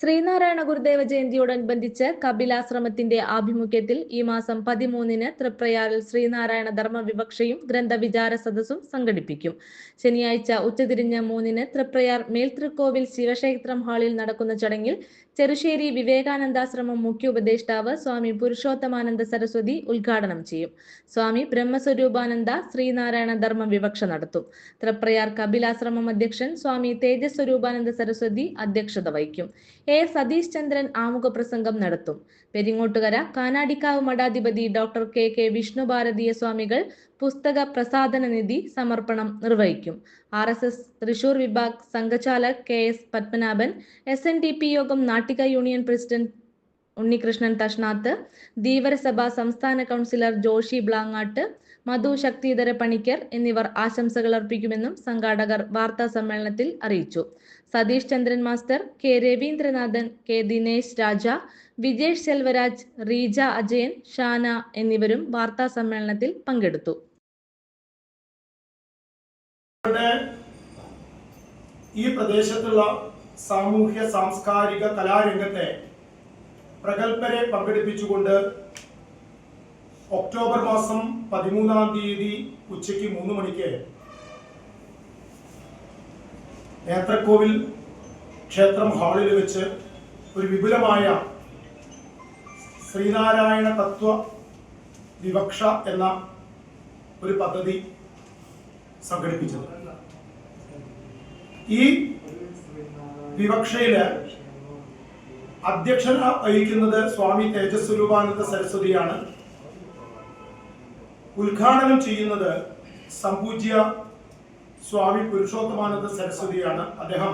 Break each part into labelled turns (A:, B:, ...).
A: ശ്രീനാരായണ ഗുരുദേവ ജയന്തിയോടനുബന്ധിച്ച് കപിലാശ്രമത്തിന്റെ ആഭിമുഖ്യത്തിൽ ഈ മാസം പതിമൂന്നിന് തൃപ്രയാറിൽ ശ്രീനാരായണ ധർമ്മ വിവക്ഷയും ഗ്രന്ഥവിചാര സദസ്സും സംഘടിപ്പിക്കും. ശനിയാഴ്ച ഉച്ചതിരിഞ്ഞ് മൂന്നിന് തൃപ്രയാർ മേൽതൃക്കോവിൽ ശിവക്ഷേത്രം ഹാളിൽ നടക്കുന്ന ചടങ്ങിൽ ചെറുശ്ശേരി വിവേകാനന്ദാശ്രമം മുഖ്യ ഉപദേഷ്ടാവ് സ്വാമി പുരുഷോത്തമാനന്ദ സരസ്വതി ഉദ്ഘാടനം ചെയ്യും. സ്വാമി ബ്രഹ്മസ്വരൂപാനന്ദ ശ്രീനാരായണ ധർമ്മ വിവക്ഷ നടത്തും. തൃപ്രയാർ കപിലാശ്രമം അധ്യക്ഷൻ സ്വാമി തേജസ്വരൂപാനന്ദ സരസ്വതി അധ്യക്ഷത വഹിക്കും. എ സതീഷ് ചന്ദ്രൻ ആമുഖ പ്രസംഗം നടത്തും. പെരിങ്ങോട്ടുകര കാനാടിക്കാവ് മഠാധിപതി ഡോക്ടർ കെ. കെ. വിഷ്ണുഭാരതീയ സ്വാമികൾ പുസ്തക പ്രസാദന നിധി സമർപ്പണം നിർവഹിക്കും. ആർ എസ് എസ് തൃശൂർ വിഭാഗ് സംഘചാലക് K. S. Padmanabhan S. N. D P. യോഗം നാട്ടിക യൂണിയൻ പ്രസിഡന്റ് ഉണ്ണികൃഷ്ണൻ തഷ്നാത്ത് ധീവരസഭ സംസ്ഥാന കൗൺസിലർ ജോഷി ബ്ലാങ്ങാട്ട് മധു ശക്തിധര പണിക്കർ എന്നിവർ ആശംസകൾ അർപ്പിക്കുമെന്നും സംഘാടകർ വാർത്താ സമ്മേളനത്തിൽ അറിയിച്ചു. Satheesh Chandran master K Raveendranathan K Dinesh Raja Vijesh Selvaraj Reeja Ajayan Shana എന്നിവരും വാർത്താ സമ്മേളനത്തിൽ പങ്കെടുത്തു.
B: ഈ പ്രദേശത്തുള്ള സാമൂഹ്യ സാംസ്കാരിക കലാരംഗത്തെ പ്രഗത്ഭരെ പങ്കെടുപ്പിച്ചുകൊണ്ട് ഒക്ടോബർ മാസം പതിമൂന്നാം തീയതി ഉച്ചയ്ക്ക് മൂന്ന് മണിക്ക് നേത്രക്കോവിൽ ക്ഷേത്രം ഹാളിൽ വെച്ച് ഒരു വിപുലമായ ശ്രീനാരായണ തത്വ വിവക്ഷ എന്ന ഒരു പദ്ധതി സംഘടിപ്പിച്ചത്. ഈ വിവക്ഷയിൽ അധ്യക്ഷത വഹിക്കുന്നത് സ്വാമി തേജസ്വരൂപാനന്ദ സരസ്വതിയാണ്. ഉദ്ഘാടനം ചെയ്യുന്നത് സംപൂജ്യ സ്വാമി പുരുഷോത്തമാനന്ദ സരസ്വതിയാണ്. അദ്ദേഹം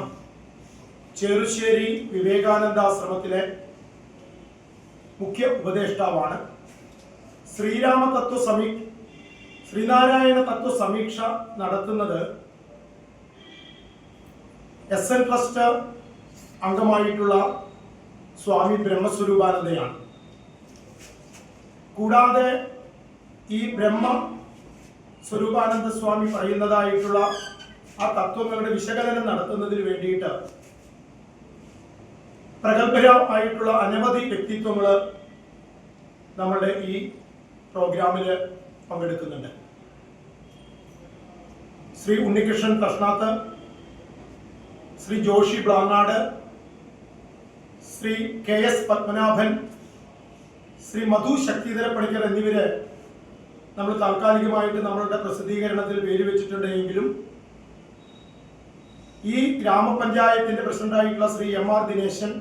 B: ചെറുശ്ശേരി വിവേകാനന്ദ ആശ്രമത്തിലെ മുഖ്യ ഉപദേഷ്ടാവാണ്. ശ്രീരാമ തത്വ സമീ ശ്രീനാരായണ തത്വ സമീക്ഷ നടത്തുന്നത് എസ് എൻ ട്രസ്റ്റ് അംഗമായിട്ടുള്ള സ്വാമി ബ്രഹ്മസ്വരൂപാനന്ദയാണ്. കൂടാതെ ഈ ബ്രഹ്മ സ്വരൂപാനന്ദ സ്വാമി പറയുന്നതായിട്ടുള്ള ആ തത്വങ്ങളുടെ വിശകലനം നടത്തുന്നതിന് വേണ്ടിയിട്ട് പ്രഗത്ഭരായിട്ടുള്ള അനവധി വ്യക്തിത്വങ്ങൾ നമ്മളുടെ ഈ പ്രോഗ്രാമിൽ പങ്കെടുക്കുന്നുണ്ട്. ശ്രീ ഉണ്ണികൃഷ്ണൻ കഷ്ണാത്ത് ശ്രീ ജോഷി ബ്ലാങ്ങാട് ശ്രീ കെ എസ് പത്മനാഭൻ ശ്രീ മധു ശക്തിധര പണിക്കർ എന്നിവര് നമ്മൾ താൽക്കാലികമായിട്ട് നമ്മളുടെ പ്രസിദ്ധീകരണത്തിൽ പേര് വെച്ചിട്ടുണ്ടെങ്കിലും ഈ ഗ്രാമപഞ്ചായത്തിന്റെ പ്രസിഡന്റായിട്ടുള്ള ശ്രീ എം ആർ ദിനേശൻ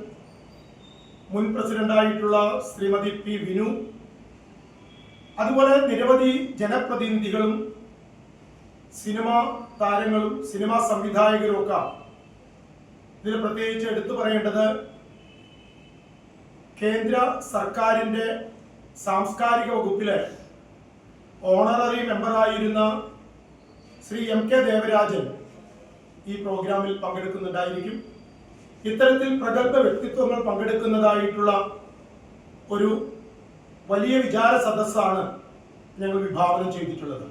B: മുൻ പ്രസിഡന്റായിട്ടുള്ള ശ്രീമതി പി വിനു അതുപോലെ നിരവധി ജനപ്രതിനിധികളും സിനിമാ താരങ്ങളും സിനിമാ സംവിധായകരും ഒക്കെ ഇതിൽ പ്രത്യേകിച്ച് എടുത്തു പറയേണ്ടത് കേന്ദ്ര സർക്കാരിന്റെ സാംസ്കാരിക വകുപ്പിലെ ഓണററി മെമ്പറായിരുന്ന ശ്രീ എം കെ ദേവരാജൻ ഈ പ്രോഗ്രാമിൽ പങ്കെടുക്കുന്നുണ്ടായിരിക്കും. ഇത്തരത്തിൽ പ്രഗത്ഭ വ്യക്തിത്വങ്ങൾ പങ്കെടുക്കുന്നതായിട്ടുള്ള ഒരു വലിയ വിചാര സദസ്സാണ് ഞങ്ങൾ വിഭാവനം ചെയ്തിട്ടുള്ളത്.